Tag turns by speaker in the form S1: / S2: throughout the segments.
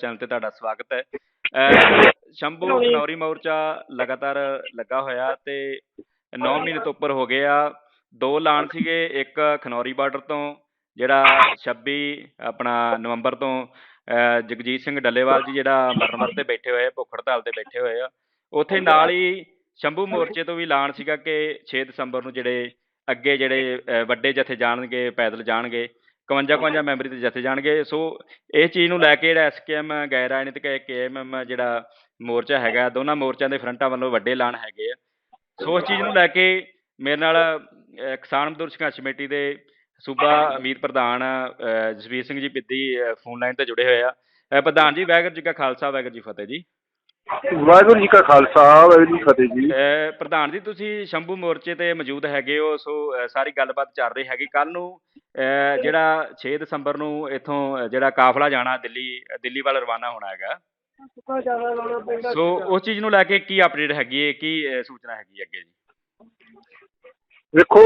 S1: Channel ਤੇ ਤੁਹਾਡਾ ਸਵਾਗਤ ਹੈ। ਸ਼ੰਭੂ ਖਨੌਰੀ ਮੋਰਚਾ ਲਗਾਤਾਰ ਲੱਗਾ ਹੋਇਆ ਤੇ 9 ਮਹੀਨੇ ਤੋਂ ਉੱਪਰ ਹੋ ਗਏ ਆ। ਦੋ ਐਲਾਨ ਸੀਗੇ ਇੱਕ ਖਨੌਰੀ ਬਾਰਡਰ ਤੋਂ ਜਿਹੜਾ 26 ਆਪਣਾ ਨਵੰਬਰ ਤੋਂ ਜਗਜੀਤ ਸਿੰਘ ਡੱਲੇਵਾਲ ਜੀ ਜਿਹੜਾ ਮਰਨ ਤੇ ਬੈਠੇ ਹੋਏ ਆ, ਭੁੱਖ ਹੜਤਾਲ ਤੇ ਬੈਠੇ ਹੋਏ ਆ। ਉੱਥੇ ਨਾਲ ਹੀ ਸ਼ੰਭੂ ਮੋਰਚੇ ਤੋਂ ਵੀ ਐਲਾਨ ਸੀਗਾ ਕਿ 6 ਦਸੰਬਰ ਨੂੰ ਜਿਹੜੇ ਅੱਗੇ ਜਿਹੜੇ ਵੱਡੇ ਜਥੇ ਜਾਣਗੇ ਪੈਦਲ ਜਾਣਗੇ। 51 51 ਮੈਂਬਰੀ ਦੇ ਜਥੇ ਜਾਣਗੇ। ਸੋ ਇਹ ਚੀਜ਼ ਨੂੰ ਲੈ ਕੇ ਜਿਹੜਾ ਐਸਕੇਐਮ ਗੈਰ ਰਾਜਨੀਤਿਕ ਕੇਐਮਐਮ ਜਿਹੜਾ ਮੋਰਚਾ ਹੈਗਾ ਦੋਨਾਂ ਮੋਰਚਿਆਂ ਦੇ ਫਰੰਟਾਂ ਵੱਲੋਂ ਵੱਡੇ ਐਲਾਨ ਹੈਗੇ ਆ। ਸੋ ਇਸ ਚੀਜ਼ ਨੂੰ ਲੈ ਕੇ ਮੇਰੇ ਨਾਲ ਕਿਸਾਨ ਮਜ਼ਦੂਰ ਸੰਘਰਸ਼ ਕਮੇਟੀ ਦੇ ਸੂਬਾ ਅਮੀਰ ਪ੍ਰਧਾਨ ਅਹ, ਜਸਵੀਰ ਸਿੰਘ ਜੀ ਪਿੱਦੀ ਫੋਨ ਲਾਈਨ ਤੇ ਜੁੜੇ ਹੋਏ ਆ। ਪ੍ਰਧਾਨ ਜੀ ਵਾਹਿਗੁਰੂ ਜੀ ਕਾ ਖਾਲਸਾ ਵਾਹਿਗੁਰੂ ਜੀ ਫਤਿਹ ਜੀ।
S2: ਵਾਹਿਗੁਰੂ ਜੀ ਕਾ ਖਾਲਸਾ ਵਾਹਿਗੁਰੂ ਜੀ ਫਤਿਹ ਜੀ।
S1: ਅਹ ਪ੍ਰਧਾਨ ਜੀ ਤੁਸੀਂ ਸ਼ੰਭੂ ਮੋਰਚੇ ਤੇ ਮੌਜੂਦ ਹੈਗੇ ਹੋ ਸੋ ਅਹ ਸਾਰੀ ਗੱਲਬਾਤ ਚੱਲ ਰਹੀ ਹੈਗੀ। ਕੱਲ ਨੂੰ ਅਹ ਜਿਹੜਾ 6 ਦਸੰਬਰ ਨੂੰ ਇੱਥੋਂ ਅਹ ਜਿਹੜਾ ਕਾਫਲਾ ਜਾਣਾ ਦਿੱਲੀ ਦਿੱਲੀ ਵੱਲ ਰਵਾਨਾ ਹੋਣਾ ਹੈਗਾ। ਸੋ ਉਸ ਚੀਜ਼ ਨੂੰ ਲੈ ਕੇ ਕੀ ਅਪਡੇਟ ਹੈਗੀ ਹੈ ਕੀ ਅਹ ਸੂਚਨਾ ਹੈਗੀ ਹੈ ਅੱਗੇ ਜੀ?
S2: ਵੇਖੋ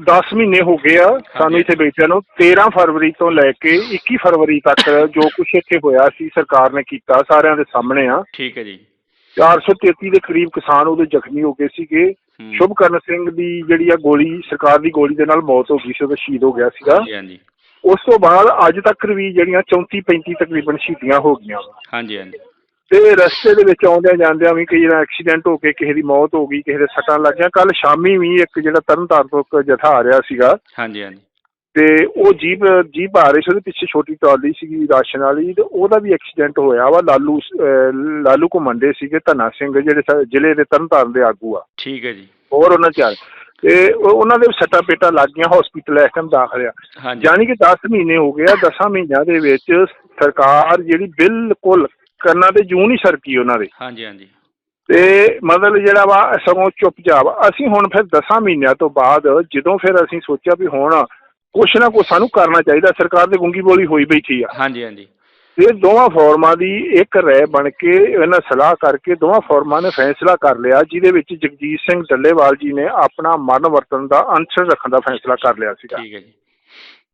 S2: 10 ਮਹੀਨੇ ਹੋ ਗਏ ਆ ਸਾਨੂੰ। ਇੱਥੇ ਬੈਠਿਆਂ ਨੂੰ। 13 ਫਰਵਰੀ ਤੋਂ ਲੈ ਕੇ 21 ਫਰਵਰੀ ਤੱਕ ਜੋ ਕੁਝ ਇੱਥੇ ਹੋਇਆ ਸੀ ਸਰਕਾਰ ਨੇ ਕੀਤਾ ਸਾਰਿਆਂ ਦੇ ਸਾਹਮਣੇ ਆ।
S1: ਠੀਕ ਹੈ ਜੀ।
S2: 433 ਦੇ ਕਰੀਬ ਕਿਸਾਨ ਉਹਦੇ ਜ਼ਖਮੀ ਹੋ ਗਏ ਸੀਗੇ। ਸ਼ੁਭਕਰਨ ਸਿੰਘ ਦੀ ਜਿਹੜੀ ਆ ਗੋਲੀ ਸਰਕਾਰ ਦੀ ਗੋਲੀ ਦੇ ਨਾਲ ਮੌਤ ਹੋ ਗਈ ਸੀ ਉਹ ਸ਼ਹੀਦ ਹੋ ਗਿਆ ਸੀਗਾ।
S1: ਹਾਂਜੀ ਹਾਂਜੀ।
S2: ਉਸ ਤੋਂ ਬਾਅਦ ਅੱਜ ਤੱਕ ਵੀ ਜਿਹੜੀਆਂ 34 35 ਤਕਰੀਬਨ ਸ਼ਹੀਦੀਆਂ ਹੋ ਗਈਆਂ।
S1: ਹਾਂਜੀ ਹਾਂਜੀ।
S2: ਤੇ ਰਸਤੇ ਦੇ ਵਿੱਚ ਆਉਂਦਿਆਂ ਜਾਂਦਿਆਂ ਵੀ ਕਈ ਵਾਰ ਐਕਸੀਡੈਂਟ ਹੋ ਕੇ ਕਿਸੇ ਦੀ ਮੌਤ ਹੋ ਗਈ ਕਿਸੇ ਦੇ ਸੱਟਾਂ ਲੱਗੀਆਂ ਕੱਲ ਸ਼ਾਮੀ ਵੀ ਇੱਕ ਜਿਹੜਾ ਤਰਨਤਾਰਨ ਤੋਂ ਇੱਕ ਜਥਾ ਆ ਰਿਹਾ ਸੀਗਾ।
S1: ਹਾਂਜੀ ਹਾਂਜੀ।
S2: ਤੇ ਉਹ ਜੀਪ ਜੀਪ ਆ ਰਹੀ ਸੀ ਉਹਦੇ ਪਿੱਛੇ ਛੋਟੀ ਟਰਾਲੀ ਸੀਗੀ ਰਾਸ਼ਨ ਵਾਲੀ ਤੇ ਉਹਦਾ ਵੀ ਐਕਸੀਡੈਂਟ ਹੋਇਆ ਵਾ। ਲਾਲੂ ਲਾਲੂ ਘੁੰਮੰਡੇ ਸੀਗੇ ਧਨਾ ਸਿੰਘ ਜਿਹੜੇ ਜ਼ਿਲ੍ਹੇ ਦੇ ਤਰਨਤਾਰਨ ਦੇ ਆਗੂ ਆ।
S1: ਠੀਕ ਹੈ ਜੀ।
S2: ਹੋਰ ਉਹਨਾਂ ਚ ਆ ਤੇ ਉਹ- ਉਹਨਾਂ ਦੇ ਸੱਟਾਂ ਪੇਟਾਂ ਲੱਗ ਗਈਆਂ ਹਸਪੀਟਲ ਇਸ ਟਾਈਮ ਦਾਖਲ ਆ। ਯਾਨੀ ਕਿ 10 ਮਹੀਨੇ ਹੋ ਗਏ ਆ 10 ਮਹੀਨਿਆਂ ਦੇ ਵਿੱਚ ਸਰਕਾਰ ਜਿਹੜੀ ਬਿਲਕੁਲ ਕੰਨਾਂ ਤੇ ਜੂੰ ਨਹੀਂ ਸਰਕੀ ਉਹਨਾਂ ਦੇ।
S1: ਹਾਂਜੀ ਹਾਂਜੀ।
S2: ਤੇ ਮਤਲਬ ਜਿਹੜਾ ਵਾ ਸਗੋਂ ਚੁੱਪਚਾਪ। ਅਸੀਂ ਹੁਣ ਫਿਰ 10 ਮਹੀਨਿਆਂ ਤੋਂ ਬਾਅਦ ਜਦੋਂ ਫਿਰ ਅਸੀਂ ਸੋਚਿਆ ਵੀ ਹੁਣ ਕੁਛ ਨਾ ਕੁਛ ਸਾਨੂੰ ਕਰਨਾ ਚਾਹੀਦਾ ਸਰਕਾਰ ਦੇ ਗੁੰਗੀ ਬੋਲੀ ਹੋਈ ਬੈਠੀ ਆ।
S1: ਹਾਂਜੀ ਹਾਂਜੀ।
S2: ਇਹ ਦੋਵਾਂ ਫੋਰਮਾਂ ਦੀ ਇੱਕ ਰਹਿ ਬਣ ਕੇ ਇਹਨਾਂ ਸਲਾਹ ਕਰਕੇ ਦੋਵਾਂ ਫੋਰਮਾਂ ਨੇ ਫੈਸਲਾ ਕਰ ਲਿਆ ਜਿਹਦੇ ਵਿੱਚ ਜਗਜੀਤ ਸਿੰਘ ਡੱਲੇਵਾਲ ਜੀ ਨੇ ਆਪਣਾ ਮਰਨ ਵਰਤਨ ਦਾ ਅੰਸ਼ਰ ਰੱਖਣ ਦਾ ਫੈਸਲਾ ਕਰ ਲਿਆ ਸੀਗਾ।
S1: ਠੀਕ ਹੈ ਜੀ।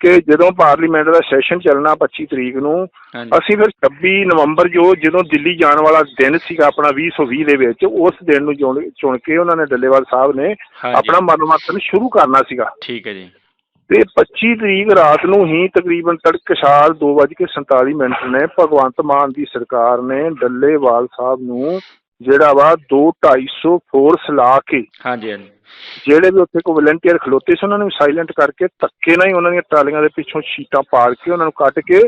S2: ਕਿ ਜਦੋਂ ਪਾਰਲੀਮੈਂਟ ਦਾ ਸੈਸ਼ਨ ਚੱਲਣਾ 25 ਤਰੀਕ ਨੂੰ ਅਸੀਂ ਫਿਰ 26 ਨਵੰਬਰ ਜੋ ਜਦੋਂ ਦਿੱਲੀ ਜਾਣ ਵਾਲਾ ਦਿਨ ਸੀਗਾ ਆਪਣਾ 2020 ਦੇ ਵਿੱਚ ਉਸ ਦਿਨ ਨੂੰ ਚੁਣ ਕੇ ਉਹਨਾਂ ਨੇ ਡੱਲੇਵਾਲ ਸਾਹਿਬ ਨੇ ਆਪਣਾ ਮਨੋਮਤਨ ਸ਼ੁਰੂ ਕਰਨਾ ਸੀਗਾ।
S1: ਠੀਕ ਹੈ ਜੀ।
S2: ਤੇ 25 ਤਰੀਕ ਰਾਤ ਨੂੰ ਹੀ ਤਕਰੀਬਨ ਤੜਕਸਾਰ 2:47 ਮਿੰਟ ਨੇ ਭਗਵੰਤ ਮਾਨ ਦੀ ਸਰਕਾਰ ਨੇ ਡੱਲੇਵਾਲ ਸਾਹਿਬ ਨੂੰ ਜਿਹੜਾ ਵਾ 2 250 ਫੋਰਸ ਲਾ ਕੇ
S1: ਹਾਂਜੀ ਹਾਂਜੀ।
S2: ਜਿਹੜੇ ਵੀ ਉੱਥੇ ਕੋ ਵਲੰਟੀਅਰ ਖਲੋਤੇ ਸੀ ਉਹਨਾਂ ਨੂੰ ਸਾਇਲੈਂਟ ਕਰਕੇ ਧੱਕੇ ਨਾਲ ਹੀ ਉਹਨਾਂ ਦੀਆਂ ਟਰਾਲੀਆਂ ਦੇ ਪਿੱਛੋਂ ਸ਼ੀਟਾਂ ਪਾੜ ਕੇ ਉਹਨਾਂ ਨੂੰ ਕੱਟ ਕੇ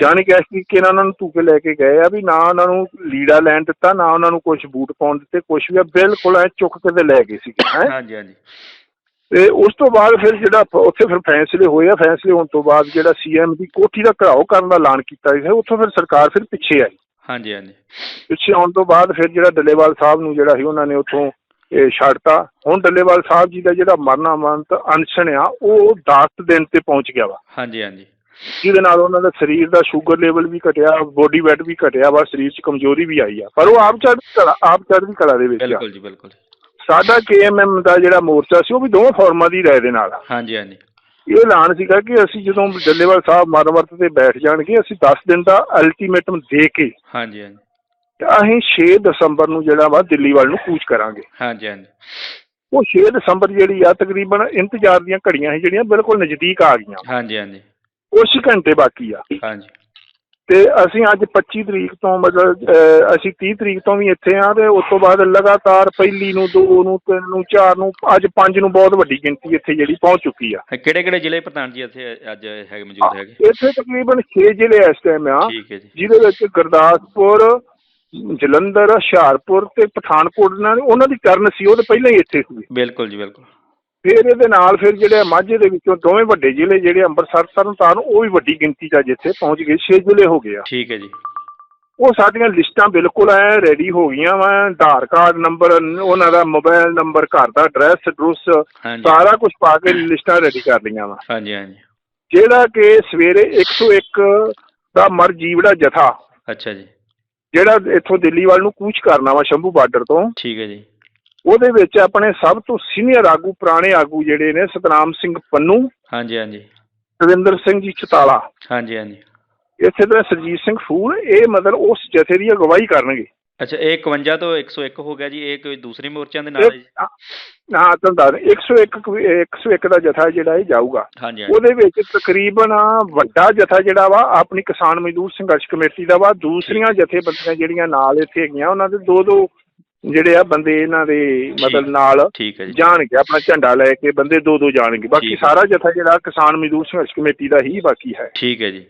S2: ਜਾਣੀ ਕਿ ਇਸ ਤਰੀਕੇ ਨਾਲ ਉਹਨਾਂ ਨੂੰ ਧੂਕੇ ਲੈ ਕੇ ਗਏ ਆ ਵੀ ਨਾ ਉਹਨਾਂ ਨੂੰ ਲੀੜਾ ਲੈਣ ਦਿੱਤਾ ਨਾ ਉਹਨਾਂ ਨੂੰ ਕੁਝ ਬੂਟ ਪਾਉਣ ਦਿੱਤੇ ਕੁਝ ਵੀ ਬਿਲਕੁਲ ਐ ਚੁੱਕ ਕੇ ਤੇ ਲੈ ਗਏ ਸੀ ਹੈ।
S1: ਹਾਂਜੀ ਹਾਂਜੀ।
S2: ਤੇ ਉਸ ਤੋਂ ਬਾਅਦ ਫਿਰ ਜਿਹੜਾ ਉੱਥੇ ਫਿਰ ਫੈਸਲੇ ਹੋਏ ਆ ਫੈਸਲੇ ਹੋਣ ਤੋਂ ਬਾਅਦ ਜਿਹੜਾ ਸੀਐਮ ਦੀ ਕੋਠੀ ਦਾ ਘਰਾਓ ਕਰਨ ਦਾ ਐਲਾਨ ਕੀਤਾ ਗਿਆ ਉੱਥੋਂ ਫਿਰ ਸਰਕਾਰ ਫਿਰ ਪਿੱਛੇ ਆਈ।
S1: ਹਾਂਜੀ ਹਾਂਜੀ।
S2: ਪਿੱਛੇ ਆਉਣ ਤੋਂ ਬਾਅਦ ਫਿਰ ਜਿਹੜਾ ਡੱਲੇਵਾਲ ਸਾਹਿਬ ਨੂੰ ਜਿਹੜਾ ਸੀ ਉਹਨਾਂ ਨੇ ਉੱਥੋਂ ਇਹ ਛੱਡਤਾ। ਹੁਣ ਡੱਲੇਵਾਲ ਸਾਹਿਬ ਜੀ ਦਾ ਜਿਹੜਾ ਮਰਨਾਮੰਤ ਅਨਸ਼ਨ ਆ ਉਹ 10 ਦਿਨ ਤੇ ਪਹੁੰਚ ਗਿਆ ਵਾ।
S1: ਹਾਂਜੀ ਹਾਂਜੀ।
S2: ਜਿਹਦੇ ਨਾਲ ਉਹਨਾਂ ਦਾ ਸਰੀਰ ਦਾ ਸ਼ੂਗਰ ਲੈਵਲ ਵੀ ਘਟਿਆ ਬੋਡੀ weight ਵੀ ਘਟਿਆ ਵਾ ਸਰੀਰ 'ਚ ਕਮਜ਼ੋਰੀ ਵੀ ਆਈ ਆ। ਪਰ ਉਹ ਆਪ ਚੜ੍ਹਦੀ ਕਲਾ ਆਪ ਚੜ੍ਹਦੀ ਕਲਾ ਦੇ ਵਿੱਚ ਆ।
S1: ਬਿਲਕੁਲ ਜੀ ਬਿਲਕੁਲ।
S2: ਸਾਡਾ ਕੇਐਮਐਮ ਦਾ ਜਿਹੜਾ ਮੋਰਚਾ ਸੀ ਉਹ ਵੀ ਦੋਵਾਂ ਫੋਰਮਾਂ ਦੀ ਰਾਏ ਦੇ ਨਾਲ ਆ।
S1: ਹਾਂਜੀ ਹਾਂਜੀ।
S2: ਇਹ ਐਲਾਨ ਸੀਗਾ ਕਿ ਅਸੀਂ ਜਦੋਂ ਡੱਲੇਵਾਲ ਸਾਹਿਬ ਮਰਵਰਤ ਤੇ ਬੈਠ ਜਾਣਗੇ ਅਸੀਂ 10 ਦਿਨ ਦਾ ਅਲਟੀਮੇਟਮ ਦੇ ਕੇ
S1: ਹਾਂਜੀ ਹਾਂਜੀ।
S2: ਤੇ ਅਸੀਂ 6 ਦਸੰਬਰ ਨੂੰ ਜਿਹੜਾ ਵਾ ਦਿੱਲੀ ਵੱਲ ਨੂੰ ਕੂਚ ਕਰਾਂਗੇ।
S1: ਹਾਂਜੀ ਹਾਂਜੀ।
S2: ਉਹ 6 ਦਸੰਬਰ ਜਿਹੜੀ ਆ ਤਕਰੀਬਨ ਇੰਤਜ਼ਾਰ ਦੀਆਂ ਘੜੀਆਂ ਸੀ ਜਿਹੜੀਆਂ ਬਿਲਕੁਲ ਨਜ਼ਦੀਕ ਆ ਗਈਆਂ।
S1: ਹਾਂਜੀ ਹਾਂਜੀ।
S2: ਕੁਛ ਘੰਟੇ ਬਾਕੀ ਆ।
S1: ਹਾਂਜੀ।
S2: ਤੇ ਅਸੀਂ ਅੱਜ 25 ਤਰੀਕ ਤੋਂ ਮਤਲਬ ਅਸੀਂ 30 ਤਰੀਕ ਤੋਂ ਵੀ ਇੱਥੇ ਆ ਤੇ ਉਸ ਤੋਂ ਬਾਅਦ ਲਗਾਤਾਰ ਪਹਿਲੀ ਨੂੰ ਦੋ ਨੂੰ ਤਿੰਨ ਨੂੰ ਚਾਰ ਨੂੰ ਅੱਜ ਪੰਜ ਨੂੰ ਬਹੁਤ ਵੱਡੀ ਗਿਣਤੀ ਇੱਥੇ ਜਿਹੜੀ ਪਹੁੰਚ ਚੁੱਕੀ ਆ।
S1: ਕਿਹੜੇ ਕਿਹੜੇ ਜ਼ਿਲ੍ਹੇ ਪ੍ਰਧਾਨ ਜੀ ਇੱਥੇ ਅੱਜ ਹੈਗੇ ਮੌਜੂਦ ਹੈਗੇ?
S2: ਇੱਥੇ ਤਕਰੀਬਨ 6 ਜ਼ਿਲ੍ਹੇ ਇਸ ਟਾਈਮ ਆ। ਜਿਹਦੇ ਵਿੱਚ ਗੁਰਦਾਸਪੁਰ ਜਲੰਧਰ ਹੁਸ਼ਿਆਰਪੁਰ ਤੇ ਪਠਾਨਕੋਟ ਨਾਲ ਉਹਨਾਂ ਦੀ ਟਰਨ ਸੀ ਉਹ ਤਾਂ ਪਹਿਲਾਂ ਹੀ ਇੱਥੇ ਸੀ।
S1: ਬਿਲਕੁਲ ਜੀ ਬਿਲਕੁਲ।
S2: ਫਿਰ ਇਹਦੇ ਨਾਲ ਫਿਰ ਜਿਹੜੇ ਮਾਝੇ ਦੇ ਵਿੱਚੋਂ ਦੋਵੇਂ ਵੱਡੇ ਜ਼ਿਲ੍ਹੇ ਜਿਹੜੇ ਅੰਮ੍ਰਿਤਸਰ ਤਰਨਤਾਰਨ ਉਹ ਵੀ ਵੱਡੀ ਗਿਣਤੀ 'ਚ ਅੱਜ ਇੱਥੇ ਪਹੁੰਚ ਗਏ 6 ਜ਼ਿਲ੍ਹੇ ਹੋ ਗਏ ਆ।
S1: ਠੀਕ ਹੈ ਜੀ।
S2: ਉਹ ਸਾਡੀਆਂ ਲਿਸਟਾਂ ਬਿਲਕੁਲ ਐ ਰੈਡੀ ਹੋ ਗਈਆਂ ਵਾ ਆਧਾਰ ਕਾਰਡ ਨੰਬਰ ਉਹਨਾਂ ਦਾ ਮੋਬਾਈਲ ਨੰਬਰ ਘਰ ਦਾ ਐਡਰੈਸ
S1: ਹਾਂਜੀ।
S2: ਸਾਰਾ ਕੁਝ ਪਾ ਕੇ ਲਿਸਟਾਂ ਰੈਡੀ ਕਰ ਲਈਆਂ ਵਾ।
S1: ਹਾਂਜੀ ਹਾਂਜੀ।
S2: ਜਿਹੜਾ ਕਿ ਸਵੇਰੇ 101 ਦਾ ਮਰ ਜੀਵੜਾ ਜਥਾ
S1: ਅੱਛਾ ਜੀ।
S2: ਜਿਹੜਾ ਇੱਥੋਂ ਦਿੱਲੀ ਵੱਲ ਨੂੰ ਕੂਚ ਕਰਨਾ ਵਾ ਸ਼ੰਭੂ ਬਾਰਡਰ ਤੋਂ।
S1: ਠੀਕ ਹੈ ਜੀ।
S2: ਉਹਦੇ ਵਿੱਚ ਆਪਣੇ ਸਭ ਤੋਂ ਸੀਨੀਅਰ ਆਗੂ ਪੁਰਾਣੇ ਆਗੂ ਜਿਹੜੇ ਨੇ ਸਤਨਾਮ ਸਿੰਘ ਪੰਨੂ
S1: ਹਾਂਜੀ ਹਾਂਜੀ।
S2: ਰਵਿੰਦਰ ਸਿੰਘ ਜੀ ਚਤਾਲਾ।
S1: ਹਾਂਜੀ ਹਾਂਜੀ।
S2: ਇਸੇ ਤਰ੍ਹਾਂ ਸਰਜੀਤ ਸਿੰਘ ਫੂਲ ਇਹ ਮਤਲਬ ਉਸ ਜਥੇ ਦੀ ਅਗਵਾਈ ਕਰਨਗੇ।
S1: ਅੱਛਾ ਇਹ 51 ਤੋਂ 101 ਹੋ ਗਿਆ ਜੀ ਇਹ ਕੋਈ ਦੂਸਰੇ ਮੋਰਚਿਆਂ ਦੇ ਨਾਲ ਹੈ ਜੀ?
S2: ਇਹ- ਹਾਂ ਤੁਹਾਨੂੰ ਦੱਸ ਦਿਆਂ, 101 ਕੁ- 101 ਦਾ ਜਥਾ ਜਿਹੜਾ ਇਹ ਜਾਊਗਾ। ਉਹਦੇ ਵਿੱਚ ਤਕਰੀਬਨ ਵੱਡਾ ਜਥਾ ਜਿਹੜਾ ਵਾ ਆਪਣੀ ਕਿਸਾਨ ਮਜ਼ਦੂਰ ਸੰਘਰਸ਼ ਕਮੇਟੀ ਦਾ ਵਾ ਦੂਸਰੀਆਂ ਜਥੇਬੰਦੀਆਂ ਜਿਹੜੀਆਂ ਨਾਲ ਇੱਥੇ ਹੈਗੀਆਂ ਉਹਨਾਂ ਦੇ ਦੋ ਦੋ ਜਿਹੜੇ ਆ ਬੰਦੇ ਇਹਨਾਂ ਦੇ ਮਤਲਬ ਨਾਲ
S1: ਠੀਕ ਹੈ ਜੀ।
S2: ਜਾਣਗੇ ਆਪਣਾ ਝੰਡਾ ਲੈ ਕੇ ਬੰਦੇ ਦੋ ਦੋ ਜਾਣਗੇ। ਬਾਕੀ। ਸਾਰਾ ਜਥਾ ਜਿਹੜਾ ਕਿਸਾਨ ਮਜ਼ਦੂਰ ਸੰਘਰਸ਼ ਕਮੇਟੀ ਦਾ ਹੀ ਬਾਕੀ ਹੈ।
S1: ਠੀਕ ਹੈ ਜੀ।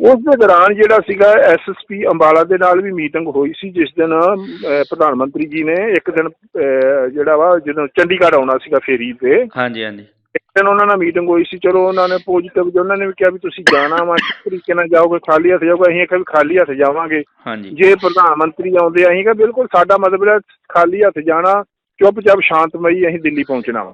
S2: ਉਸ ਦੇ ਦੌਰਾਨ ਜਿਹੜਾ ਸੀਗਾ ਐਸਐਸਪੀ ਅੰਬਾਲਾ ਦੇ ਨਾਲ ਵੀ ਮੀਟਿੰਗ ਹੋਈ ਸੀ ਜਿਸ ਦਿਨ ਪ੍ਰਧਾਨ ਮੰਤਰੀ ਜੀ ਨੇ ਇੱਕ ਦਿਨ ਜਿਹੜਾ ਵਾ ਜਦੋਂ ਚੰਡੀਗੜ੍ਹ ਆਉਣਾ ਸੀਗਾ ਫੇਰੀ ਤੇ
S1: ਹਾਂਜੀ ਹਾਂਜੀ।
S2: ਦਿਨ ਉਹਨਾਂ ਨਾਲ ਮੀਟਿੰਗ ਹੋਈ ਸੀ ਚਲੋ ਉਹਨਾਂ ਨੇ ਪੋਜ਼ਿਟਿਵ ਜੋ ਉਹਨਾਂ ਨੇ ਵੀ ਕਿਹਾ ਵੀ ਤੁਸੀਂ ਜਾਣਾ ਵਾ ਕਿਸ ਤਰੀਕੇ ਨਾਲ ਜਾਓਗੇ ਖਾਲੀ ਹੱਥ ਜਾਓਗੇ ਅਸੀਂ ਕਿਹਾ ਵੀ ਖਾਲੀ ਹੱਥ ਜਾਵਾਂਗੇ।
S1: ਹਾਂਜੀ।
S2: ਜੇ ਪ੍ਰਧਾਨ ਮੰਤਰੀ ਆਉਂਦੇ ਆ, ਅਸੀਂ ਕਿਹਾ ਬਿਲਕੁਲ ਸਾਡਾ ਮਤਲਬ ਹੈ ਖਾਲੀ ਹੱਥ ਜਾਣਾ ਚੁੱਪਚਾਪ ਸ਼ਾਂਤਮਈ ਅਸੀਂ ਦਿੱਲੀ ਪਹੁੰਚਣਾ ਵਾ।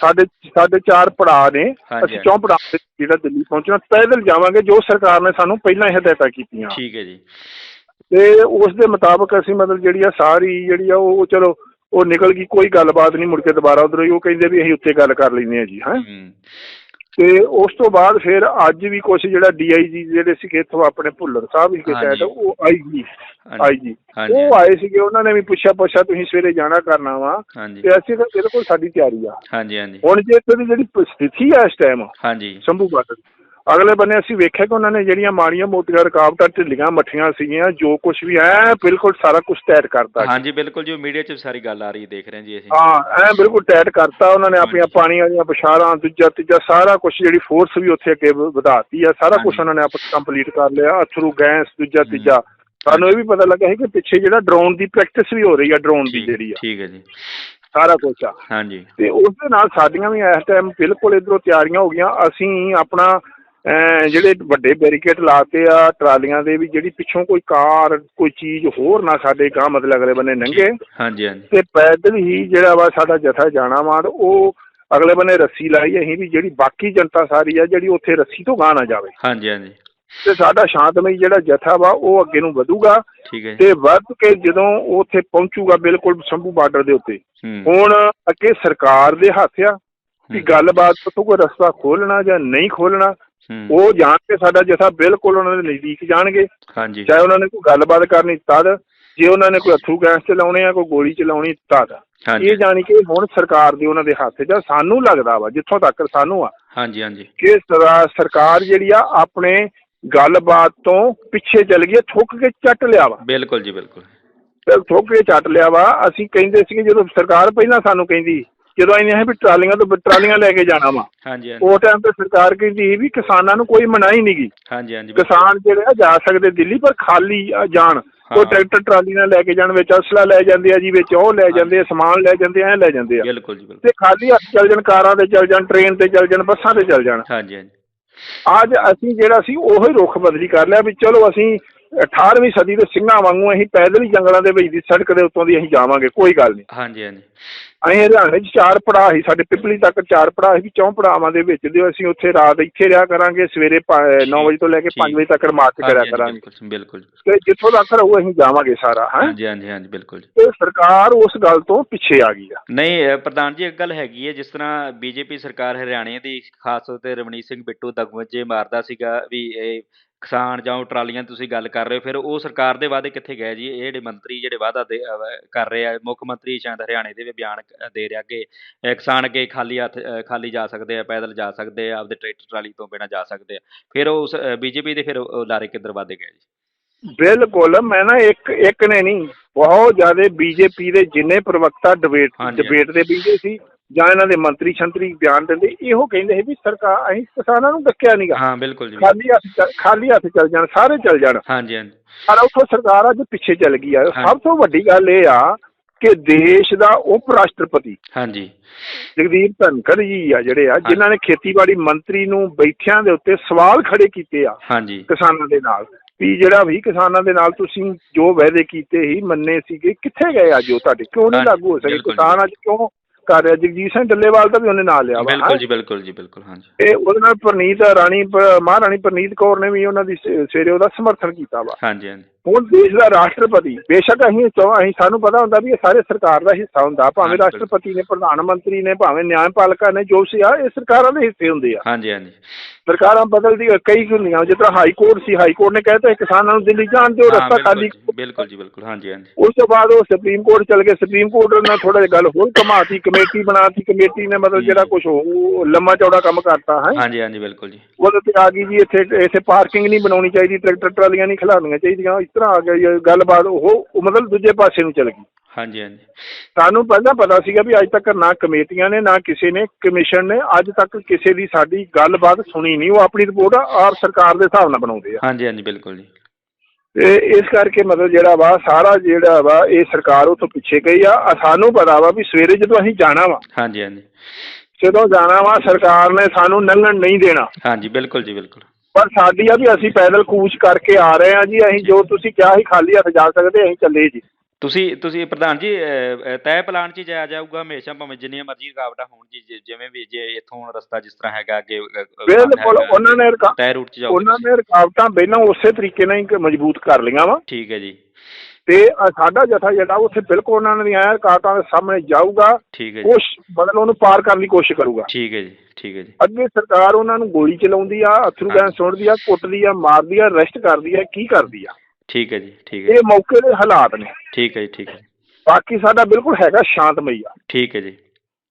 S2: ਸਾਡੇ ਸਾਡੇ ਚਾਰ ਪੜਾਅ ਨੇ
S1: ਹਾਂਜੀ,
S2: ਅਸੀਂ ਚੌਂ ਪੜਾਅ ਤੇ ਜਿਹੜਾ ਦਿੱਲੀ ਪਹੁੰਚਣਾ ਪੈਦਲ ਜਾਵਾਂਗੇ ਜੋ ਸਰਕਾਰ ਨੇ ਸਾਨੂੰ ਪਹਿਲਾਂ ਹੀ ਹਦਾਇਤਾਂ ਕੀਤੀਆਂ।
S1: ਠੀਕ ਹੈ ਜੀ।
S2: ਤੇ ਉਸ ਦੇ ਮੁਤਾਬਕ ਅਸੀਂ ਮਤਲਬ ਜਿਹੜੀ ਆ ਸਾਰੀ ਜਿਹੜੀ ਆ ਉਹ ਚਲੋ ਉਹ ਨਿਕਲ ਗਈ ਕੋਈ ਗੱਲਬਾਤ ਨਹੀਂ ਮੁੜ ਕੇ ਦੁਬਾਰਾ ਉਧਰ ਉਹ ਕਹਿੰਦੇ ਵੀ ਅਸੀਂ ਉੱਤੇ ਗੱਲ ਕਰ ਲੈਂਦੇ ਆ ਜੀ ਹਾਂ। ਤੇ ਉਸ ਤੋਂ ਬਾਅਦ ਫਿਰ ਅੱਜ ਵੀ ਕੁਝ ਜਿਹੜਾ ਡੀਆਈਜੀ ਜਿਹੜੇ ਸੀਗੇ ਇੱਥੋਂ ਆਪਣੇ ਭੁੱਲਰ ਸਾਹਿਬ ਹੀ
S1: ਹਾਂਜੀ।
S2: ਸ਼ਾਇਦ ਉਹ ਆਈਜੀ ਆਈਜੀ ਉਹ ਆਏ ਸੀਗੇ ਉਹਨਾਂ ਨੇ ਵੀ ਪੁੱਛਿਆ ਪੁੱਛਿਆ ਤੁਸੀਂ ਸਵੇਰੇ ਜਾਣਾ ਕਰਨਾ ਵਾ। ਤੇ ਅਸੀਂ ਤਾਂ ਬਿਲਕੁਲ ਸਾਡੀ ਤਿਆਰੀ ਆ।
S1: ਹਾਂਜੀ ਹਾਂਜੀ।
S2: ਹੁਣ ਜੇ ਇੱਥੇ ਦੀ ਜਿਹੜੀ ਸਥਿਤੀ ਆ ਇਸ ਟਾਈਮ
S1: ਹਾਂਜੀ।
S2: ਸ਼ੰਭੂ ਬਾਦਲ ਅਗਲੇ ਬੰਨੇ ਅਸੀਂ ਵੇਖਿਆ ਕਿ ਉਹਨਾਂ ਨੇ ਜਿਹੜੀਆਂ ਮਾੜੀਆਂ ਮੋਟੀਆਂ ਰੁਕਾਵਟਾਂ ਢਿੱਲੀਆਂ ਮੱਠੀਆਂ ਸੀਗੀਆਂ ਜੋ ਕੁਝ ਵੀ ਐ ਬਿਲਕੁਲ ਸਾਰਾ ਕੁਝ ਟੈਟ ਕਰਤਾ
S1: ਹਾਂਜੀ ਬਿਲਕੁਲ ਜੀ ਮੀਡੀਆ 'ਚ ਸਾਰੀ ਗੱਲ ਆ ਰਹੀ ਦੇਖ ਰਹੇ ਹਾਂ ਜੀ ਅਸੀਂ।
S2: ਹਾਂ ਐ ਬਿਲਕੁਲ ਟੈਟ ਕਰਤਾ ਉਹਨਾਂ ਨੇ ਆਪਣੀਆਂ
S1: ਹਾਂਜੀ।
S2: ਪਾਣੀਆਂ ਦੀਆਂ ਪਛਾੜਾਂ ਦੂਜਾ ਤੀਜਾ ਸਾਰਾ ਕੁਝ ਜਿਹੜੀ ਫੋਰਸ ਵੀ ਉੱਥੇ ਅੱਗੇ ਵਧਾਤੀ ਆ ਸਾਰਾ ਕੁਝ। ਉਹਨਾਂ ਨੇ ਆਪ ਕੰਪਲੀਟ ਕਰ ਲਿਆ ਅਥਰੂ ਗੈਸ ਦੂਜਾ। ਤੀਜਾ। ਸਾਨੂੰ ਇਹ ਵੀ ਪਤਾ ਲੱਗਾ ਹੈ ਕਿ ਪਿੱਛੇ ਜਿਹੜਾ ਡਰੋਨ ਦੀ ਪ੍ਰੈਕਟਿਸ ਵੀ ਹੋ ਰਹੀ ਆ ਡਰੋਨ ਦੀ ਜਿਹੜੀ ਆ।
S1: ਠੀਕ ਹੈ ਜੀ।
S2: ਸਾਰਾ ਕੁਝ ਆ।
S1: ਹਾਂਜੀ।
S2: ਤੇ ਉਸ ਦੇ ਨਾਲ ਸਾਡੀਆਂ ਵੀ ਇਸ ਟਾਈਮ ਬਿਲਕੁਲ ਇਧਰੋਂ ਤਿਆਰੀਆਂ ਹੋ ਗਈਆਂ ਅਸੀਂ ਆਪਣਾ ਜਿਹੜੇ ਵੱਡੇ ਬੈਰੀਕੇਡ ਲਾਤੇ ਆ ਟਰਾਲੀਆਂ ਦੇ ਵੀ ਜਿਹੜੀ ਪਿੱਛੋਂ ਕੋਈ ਕਾਰ ਕੋਈ ਚੀਜ਼ ਹੋਰ ਨਾ ਸਾਡੇ ਗਾਂ ਮਤਲਬ ਅਗਲੇ ਬੰਨੇ ਲੰਘੇ
S1: ਹਾਂਜੀ ਹਾਂਜੀ।
S2: ਤੇ ਪੈਦਲ ਹੀ ਜਿਹੜਾ ਵਾ ਸਾਡਾ ਜਥਾ ਜਾਣਾ ਵਾ ਉਹ ਅਗਲੇ ਬੰਨੇ ਰੱਸੀ ਲਾਈ ਅਸੀਂ ਵੀ ਜਿਹੜੀ ਬਾਕੀ ਜਨਤਾ ਸਾਰੀ ਆ ਜਿਹੜੀ ਉੱਥੇ ਰੱਸੀ ਤੋਂ ਗਾਂ ਨਾ ਜਾਵੇ।
S1: ਹਾਂਜੀ ਹਾਂਜੀ।
S2: ਤੇ ਸਾਡਾ ਸ਼ਾਂਤਮਈ ਜਿਹੜਾ ਜਥਾ ਵਾ ਉਹ ਅੱਗੇ ਨੂੰ ਵਧੂਗਾ।
S1: ਠੀਕ ਹੈ
S2: ਤੇ ਵੱਧ ਕੇ ਜਦੋਂ ਉਹ ਉੱਥੇ ਪਹੁੰਚੂਗਾ ਬਿਲਕੁਲ ਸ਼ੰਭੂ ਬਾਰਡਰ ਦੇ ਉੱਤੇ ਹੁਣ ਅੱਗੇ ਸਰਕਾਰ ਦੇ ਹੱਥ ਆ ਕਿ ਗੱਲਬਾਤ ਤੋਂ ਕੋਈ ਰਸਤਾ ਖੋਲਣਾ ਜਾਂ ਨਹੀਂ ਖੋਲਣਾ ਉਹ ਜਾਣ ਕੇ ਸਾਡਾ ਜਥਾ ਬਿਲਕੁਲ ਉਹਨਾਂ ਦੇ ਨਜ਼ਦੀਕ ਜਾਣਗੇ।
S1: ਹਾਂਜੀ।
S2: ਚਾਹੇ ਉਹਨਾਂ ਨੇ ਕੋਈ ਗੱਲਬਾਤ ਕਰਨੀ ਤਦ ਜੇ ਉਹਨਾਂ ਨੇ ਕੋਈ ਅਥਰੂ ਗੈਸ ਚਲਾਉਣੇ ਆ ਕੋਈ ਗੋਲੀ ਚਲਾਉਣੀ ਤਦ। ਇਹ ਜਾਣੀ ਕਿ ਹੁਣ ਸਰਕਾਰ ਦੇ ਉਹਨਾਂ ਦੇ ਹੱਥ 'ਚ। ਸਾਨੂੰ ਲੱਗਦਾ ਵਾ ਜਿੱਥੋਂ ਤੱਕ ਸਾਨੂੰ ਆ
S1: ਹਾਂਜੀ ਹਾਂਜੀ।
S2: ਕਿ ਸਰਾ- ਸਰਕਾਰ ਜਿਹੜੀ ਆ ਆਪਣੇ ਗੱਲਬਾਤ ਤੋਂ ਪਿੱਛੇ ਚੱਲ ਗਈ ਥੁੱਕ ਕੇ ਚੱਟ ਲਿਆ ਵਾ।
S1: ਬਿਲਕੁਲ ਜੀ ਬਿਲਕੁਲ।
S2: ਥੁੱਕ ਕੇ ਚੱਟ ਲਿਆ ਵਾ। ਅਸੀਂ ਕਹਿੰਦੇ ਸੀਗੇ ਜਦੋਂ ਸਰਕਾਰ ਪਹਿਲਾਂ ਸਾਨੂੰ ਕਹਿੰਦੀ ਜਦੋਂ ਅਸੀਂ ਇਹ ਵੀ ਟਰਾਲੀਆਂ ਤੋਂ ਟਰਾਲੀਆਂ ਲੈ ਕੇ ਜਾਣਾ ਵਾ।
S1: ਹਾਂਜੀ ਹਾਂਜੀ।
S2: ਉਹ ਟਾਈਮ ਤੇ ਸਰਕਾਰ ਕਹਿੰਦੀ ਸੀ ਵੀ ਕਿਸਾਨਾਂ ਨੂੰ ਕੋਈ ਮਨਾਹੀ
S1: ਹਾਂਜੀ ਹਾਂਜੀ ਬਿਲਕੁਲ।
S2: ਕਿਸਾਨ ਜਿਹੜੇ ਆ ਜਾ ਸਕਦੇ ਦਿੱਲੀ ਪਰ ਖਾਲੀ ਜਾਣ। ਕੋਈ
S1: ਹਾਂ।
S2: ਟਰੈਕਟਰ ਟਰਾਲੀ ਨਾਲ ਲੈ ਕੇ ਜਾਣ ਵਿੱਚ ਅਸਲਾ ਲੈ ਜਾਂਦੇ ਆ ਜੀ ਵਿੱਚ ਉਹ ਲੈ ਜਾਂਦੇ ਆ ਸਮਾਨ ਲੈ ਜਾਂਦੇ ਆ ਐ ਲੈ ਜਾਂਦੇ ਆ।
S1: ਬਿਲਕੁਲ ਜੀ ਬਿਲਕੁਲ।
S2: ਤੇ ਖਾਲੀ ਹੱਥ ਚੱਲ ਜਾਣ ਕਾਰਾਂ ਤੇ ਚੱਲ ਜਾਣ ਟ੍ਰੇਨ ਤੇ ਚੱਲ ਜਾਣ ਬੱਸਾਂ ਤੇ ਚੱਲ ਜਾਣ।
S1: ਹਾਂਜੀ ਹਾਂਜੀ।
S2: ਅੱਜ ਅਸੀਂ ਜਿਹੜਾ ਸੀ ਉਹੀ ਰੁੱਖ ਬਦਲੀ ਕਰ ਲਿਆ ਵੀ ਚਲੋ ਅਸੀਂ 18ਵੀਂ ਸਦੀ ਦੇ ਸਿੰਘਾਂ ਵਾਂਗੂ ਅਸੀਂ ਪੈਦਲ ਹੀ ਜੰਗਲਾਂ ਦੇ ਵਿੱਚ ਦੀ ਸੜਕ ਦੇ ਉੱਤੋਂ ਦੀ ਅਸੀਂ ਜਾਵਾਂਗੇ ਕੋਈ ਗੱਲ ਨਹੀਂ
S1: ਹਾਂਜੀ ਹਾਂਜੀ।
S2: ਅਸੀਂ ਹਰਿਆਣੇ 'ਚ ਚਾਰ ਪੜਾਅ ਸੀ ਸਾਡੇ ਪਿਪਲੀ ਤੱਕ ਚਾਰ ਪੜਾਅ ਸੀ ਚੌਂ ਪੜਾਵਾਂ ਦੇ ਵਿੱਚ ਦੇ ਅਸੀਂ ਉੱਥੇ ਰਾਤ ਇੱਥੇ ਰਿਹਾ ਕਰਾਂਗੇ ਸਵੇਰੇ 9 ਵਜੇ ਤੋਂ ਲੈ ਕੇ 5 ਵਜੇ ਤੱਕ ਮਾਰਚ ਕਰਿਆ ਕਰਾਂਗੇ।
S1: ਬਿਲਕੁਲ
S2: ਤੇ ਜਿੱਥੋਂ ਤੱਕ ਰਹੂ ਅਸੀਂ ਜਾਵਾਂਗੇ ਸਾਰਾ ਹੈ?
S1: ਹਾਂਜੀ ਹਾਂਜੀ ਹਾਂਜੀ ਬਿਲਕੁਲ। ਜੀ
S2: ਤੇ ਸਰਕਾਰ ਉਸ ਗੱਲ ਤੋਂ ਪਿੱਛੇ ਆ ਗਈ ਆ।
S1: ਨਹੀਂ ਪ੍ਰਧਾਨ ਜੀ ਇੱਕ ਗੱਲ ਹੈਗੀ ਹੈ ਜਿਸ ਤਰ੍ਹਾਂ ਬੀਜੇਪੀ ਸਰਕਾਰ ਹਰਿਆਣੇ ਦੀ ਖਾਸ ਤੌਰ ਤੇ ਰਵਨੀਤ ਸਿੰਘ ਬਿੱਟੂ ਦਗਵਜੇ ਮਾਰਦਾ ਸੀਗਾ ਵੀ ਇਹ ਕਿਸਾਨ ਜਾਂ ਉਹ ਟਰਾਲੀਆਂ ਤੁਸੀਂ ਗੱਲ ਕਰ ਰਹੇ ਹੋ ਫਿਰ ਉਹ ਸਰਕਾਰ ਦੇ ਵਾਅਦੇ ਕਿੱਥੇ ਗਏ ਜੀ? ਇਹ ਜਿਹੜੇ ਮੰਤਰੀ ਜਿਹੜੇ ਵਾਅਦਾ ਦੇ ਕਰ ਰਹੇ ਆ ਮੁੱਖ ਮੰਤਰੀ ਸ਼ਾਇਦ ਹਰਿਆਣੇ ਦੇ ਵੀ ਬਿਆਨ ਦੇ ਰਿਹਾ ਕਿ ਕਿਸਾਨ ਅੱਗੇ ਖਾਲੀ ਹੱਥ ਖਾਲੀ ਜਾ ਸਕਦੇ ਆ ਪੈਦਲ ਜਾ ਸਕਦੇ ਆ ਆਪਦੇ ਟਰੈਕਟਰ ਟਰਾਲੀ ਤੋਂ ਬਿਨਾਂ ਜਾ ਸਕਦੇ ਆ। ਫਿਰ ਉਸ ਬੀਜੇਪੀ ਦੇ ਫਿਰ ਲਾਰੇ ਕਿੱਧਰ ਵਾਦੇ ਗਏ ਜੀ?
S2: ਬਿਲਕੁਲ ਮੈਂ ਨਾ ਇੱਕ ਇੱਕ ਨੇ ਨਹੀਂ ਬਹੁਤ ਜ਼ਿਆਦਾ ਬੀਜੇਪੀ ਦੇ ਜਿੰਨੇ ਪ੍ਰਵਕਤਾ ਡਿਬੇਟ। ਡਿਬੇਟ ਦੇ ਬੀਜੇ ਸੀ ਜਾਂ ਇਹਨਾਂ ਦੇ ਮੰਤਰੀ ਸ਼ੰਤਰੀ ਬਿਆਨ ਦਿੰਦੇ ਇਹੋ ਕਹਿੰਦੇ ਸੀ ਵੀ ਸਰਕਾਰ ਅਸੀਂ ਕਿਸਾਨਾਂ ਨੂੰ ਡੱਕਿਆ ਨਹੀਂਗਾ
S1: ਹਾਂ ਬਿਲਕੁਲ ਜੀ।
S2: ਖਾਲੀ ਹੱਥ ਚੱਲ- ਖਾਲੀ ਹੱਥ ਚੱਲ ਜਾਣ ਸਾਰੇ ਚੱਲ ਜਾਣ।
S1: ਹਾਂਜੀ ਹਾਂਜੀ।
S2: ਪਰ ਉੱਥੋਂ ਸਰਕਾਰ ਅੱਜ ਪਿੱਛੇ ਚੱਲ ਗਈ ਆ।
S1: ਹਾਂ।
S2: ਸਭ ਤੋਂ ਵੱਡੀ ਗੱਲ ਇਹ ਆ ਕਿ ਦੇਸ਼ ਦਾ ਉਪ ਰਾਸ਼ਟਰਪਤੀ
S1: ਹਾਂਜੀ।
S2: ਜਗਦੀਪ ਧਨਖੜ ਜੀ ਆ ਜਿਹੜੇ ਆ ਜਿਨ੍ਹਾਂ ਨੇ ਖੇਤੀਬਾੜੀ ਮੰਤਰੀ ਨੂੰ ਬੈਠਿਆਂ ਦੇ ਉੱਤੇ ਸਵਾਲ ਖੜੇ ਕੀਤੇ ਆ
S1: ਹਾਂਜੀ।
S2: ਕਿਸਾਨਾਂ ਦੇ ਨਾਲ। ਵੀ ਜਿਹੜਾ ਵੀ ਕਿਸਾਨਾਂ ਦੇ ਨਾਲ ਤੁਸੀਂ ਜੋ ਵਾਅਦੇ ਕੀਤੇ ਸੀ ਮੰਨੇ ਸੀਗੇ ਕਿੱਥੇ ਗਏ ਅੱਜ ਉਹ ਤੁਹਾਡੇ? ਕਿਉਂ ਨਹੀਂ
S1: ਹਾਂਜੀ,
S2: ਲਾਗੂ ਹੋ ਸਕੇ?
S1: ਬਿਲਕੁਲ ਜੀ।
S2: ਕਿਸਾਨ ਅੱਜ ਕਿਉਂ ਕਰ ਰਿਹਾ ਜਗਜੀਤ ਸਿੰਘ ਡੱਲੇਵਾਲ ਦਾ ਵੀ ਉਹਨੇ ਨਾਂ ਲਿਆ ਵਾ
S1: ਬਿਲਕੁਲ? ਜੀ ਬਿਲਕੁਲ ਜੀ ਬਿਲਕੁਲ ਹਾਂਜੀ
S2: ਤੇ ਉਹਦੇ ਨਾਲ ਪ੍ਰਨੀਤ ਰਾਣੀ ਮਹਾਰਾਣੀ ਪ੍ਰਨੀਤ ਕੌਰ ਨੇ ਵੀ ਉਹਨਾਂ ਦੀ ਸਵੇਰੇ ਉਹਦਾ ਸਮਰਥਨ ਕੀਤਾ ਵਾ।
S1: ਹਾਂਜੀ ਹਾਂਜੀ।
S2: ਹੁਣ ਦੇਸ਼ ਦਾ ਰਾਸ਼ਟਰਪਤੀ। ਬੇਸ਼ੱਕ ਅਸੀਂ ਚਾਹ ਅਸੀਂ ਸਾਨੂੰ ਪਤਾ ਹੁੰਦਾ ਵੀ ਇਹ ਸਾਰੇ ਸਰਕਾਰ ਦਾ ਹਿੱਸਾ ਹੁੰਦਾ। ਭਾਵੇਂ। ਰਾਸ਼ਟਰਪਤੀ ਨੇ ਪ੍ਰਧਾਨ ਮੰਤਰੀ ਨੇ ਭਾਵੇਂ ਨਿਆਂਪਾਲਿਕਾ ਨੇ ਜੋ ਸੀ ਆ ਇਹ ਸਰਕਾਰਾਂ ਦੇ ਹਿੱਸੇ ਹੁੰਦੇ ਆ।
S1: ਹਾਂਜੀ ਹਾਂਜੀ।
S2: ਸਰਕਾਰਾਂ ਬਦਲਦੀ ਕਈ ਹੁੰਦੀਆਂ ਜਿਸ ਤਰ੍ਹਾਂ ਹਾਈ ਕੋਰਟ ਸੀ ਹਾਈ ਕੋਰਟ ਨੇ ਕਹਿਤਾ ਕਿਸਾਨਾਂ ਨੂੰ ਦਿੱਲੀ ਜਾਣ ਦਿਓ ਰਸਤਾ ਖਾਲੀ
S1: ਬਿਲਕੁਲ ਜੀ ਬਿਲਕੁਲ। ਹਾਂਜੀ ਹਾਂਜੀ।
S2: ਉਸ ਤੋਂ ਬਾਅਦ ਉਹ ਸੁਪਰੀਮ ਕੋਰਟ ਚਲ ਗਏ। ਸੁਪਰੀਮ ਕੋਰਟ ਨੇ ਥੋੜਾ ਜਿਹਾ ਗੱਲ ਹੋਰ ਕਮਾਤੀ ਕਮੇਟੀ ਬਣਾਤੀ। ਕਮੇਟੀ ਨੇ ਮਤਲਬ ਜਿਹੜਾ ਕੁਝ ਉਹ ਲੰਮਾ ਚੌੜਾ ਕੰਮ ਕਰਤਾ ਹੈ।
S1: ਹਾਂਜੀ ਹਾਂਜੀ ਬਿਲਕੁਲ ਜੀ।
S2: ਉਹਦੇ ਤੇ ਆ ਗਈ ਜੀ ਇੱਥੇ ਇੱਥੇ ਪਾਰਕਿੰਗ ਨਹੀਂ ਬਣਾਉਣੀ ਚਾਹੀਦੀ ਟਰੈਕਟਰ ਟਰਾਲੀਆਂ ਨਹੀਂ ਖਿਲਾਉਣੀਆਂ ਚਾਹੀਦੀਆਂ। ਤਰ੍ਹਾਂ ਆ ਗਿਆ ਜੀ ਗੱਲਬਾਤ ਉਹ ਮਤਲਬ ਦੂਜੇ ਪਾਸੇ ਨੂੰ ਚਲ ਗਈ।
S1: ਹਾਂਜੀ ਹਾਂਜੀ।
S2: ਸਾਨੂੰ ਪਹਿਲਾਂ ਪਤਾ ਸੀਗਾ ਵੀ ਅੱਜ ਤੱਕ ਨਾ ਕਮੇਟੀਆਂ ਨੇ ਨਾ ਕਿਸੇ ਨੇ ਕਮਿਸ਼ਨ ਨੇ ਅੱਜ ਤੱਕ ਕਿਸੇ ਦੀ ਸਾਡੀ ਗੱਲਬਾਤ ਸੁਣੀ ਨਹੀਂ। ਉਹ ਆਪਣੀ ਰਿਪੋਰਟ ਆਪ ਸਰਕਾਰ ਦੇ ਹਿਸਾਬ ਨਾਲ ਬਣਾਉਂਦੇ ਆ।
S1: ਹਾਂਜੀ ਹਾਂਜੀ ਬਿਲਕੁਲ ਜੀ।
S2: ਤੇ ਇਸ ਕਰਕੇ ਮਤਲਬ ਜਿਹੜਾ ਵਾ ਸਾਰਾ ਜਿਹੜਾ ਵਾ ਇਹ ਸਰਕਾਰ ਉਹ ਤੋਂ ਪਿੱਛੇ ਗਈ ਆ। ਆ ਸਾਨੂੰ ਪਤਾ ਵਾ ਵੀ ਸਵੇਰੇ ਜਦੋਂ ਅਸੀਂ ਜਾਣਾ ਵਾ
S1: ਹਾਂਜੀ ਹਾਂਜੀ।
S2: ਜਦੋਂ ਜਾਣਾ ਵਾ ਸਰਕਾਰ ਨੇ ਸਾਨੂੰ ਲੰਘਣ ਨਹੀਂ ਦੇਣਾ।
S1: ਹਾਂਜੀ ਬਿਲਕੁਲ ਜੀ ਬਿਲਕੁਲ।
S2: ਪਰ ਸਾਡੀ ਆ ਵੀ ਅਸੀਂ ਪੈਦਲ ਕੂਚ ਕਰਕੇ ਆ ਰਹੇ ਆ ਜੀ ਅਸੀਂ ਜੋ ਤੁਸੀਂ ਕਿਹਾ ਸੀ ਖਾਲੀ ਹੱਥ ਜਾ ਸਕਦੇ ਅਸੀਂ ਚੱਲੇ ਜੀ।
S1: ਤੁਸੀਂ ਤੁਸੀਂ ਪ੍ਰਧਾਨ ਜੀ ਤੈਅ ਪਲਾਨ 'ਚ ਹੀ ਜਾਇਆ ਜਾਊਗਾ ਹਮੇਸ਼ਾ ਭਾਵੇਂ ਜਿੰਨੀਆਂ ਮਰਜ਼ੀ ਰੁਕਾਵਟਾਂ ਹੋਣ ਜੀ ਜਿਵੇਂ ਵੀ ਜੇ ਇੱਥੋਂ ਰਸਤਾ ਜਿਸ ਤਰ੍ਹਾਂ ਹੈਗਾ ਅੱਗੇ
S2: ਬਿਲਕੁਲ ਉਹਨਾਂ ਨੇ
S1: ਤੈਅ ਰੂਟ 'ਚ ਜਾਊਗਾ
S2: ਉਹਨਾਂ ਨੇ ਰੁਕਾਵਟਾਂ ਪਹਿਲਾਂ ਉਸੇ ਤਰੀਕੇ ਨਾਲ ਹੀ ਮਜ਼ਬੂਤ ਕਰ ਲਈਆਂ ਵਾ।
S1: ਠੀਕ ਹੈ ਜੀ।
S2: ਤੇ ਸਾਡਾ ਜਥਾ ਜਿਹੜਾ ਉੱਥੇ ਬਿਲਕੁਲ ਉਹਨਾਂ ਨੇ ਆਇਆ ਰੁਕਾਵਟਾਂ ਦੇ ਸਾਹਮਣੇ ਜਾਊਗਾ।
S1: ਠੀਕ ਹੈ ਜੀ।
S2: ਮਤਲਬ ਉਹਨੂੰ ਪਾਰ ਕਰਨ ਦੀ ਕੋਸ਼ਿਸ਼ ਕਰੂਗਾ।
S1: ਠੀਕ ਹੈ ਜੀ ਠੀਕ ਹੈ ਜੀ।
S2: ਅੱਗੇ ਸਰਕਾਰ ਉਹਨਾਂ ਨੂੰ ਗੋਲੀ ਚਲਾਉਂਦੀ ਆ ਅਥਰੂ ਗੈਸ ਸੁੱਟਦੀ ਆ ਕੁੱਟਦੀ ਆ ਮਾਰਦੀ ਆ ਅਰੈਸਟ ਕਰਦੀ ਆ ਕੀ ਕਰਦੀ ਆ।
S1: ਠੀਕ ਹੈ ਜੀ ਠੀਕ ਹੈ
S2: ਇਹ ਮੌਕੇ ਦੇ ਹਾਲਾਤ ਨੇ।
S1: ਠੀਕ ਹੈ ਜੀ ਠੀਕ ਹੈ
S2: ਬਾਕੀ ਸਾਡਾ ਬਿਲਕੁਲ ਹੈਗਾ ਸ਼ਾਂਤਮਈ ਆ।
S1: ਠੀਕ ਹੈ ਜੀ।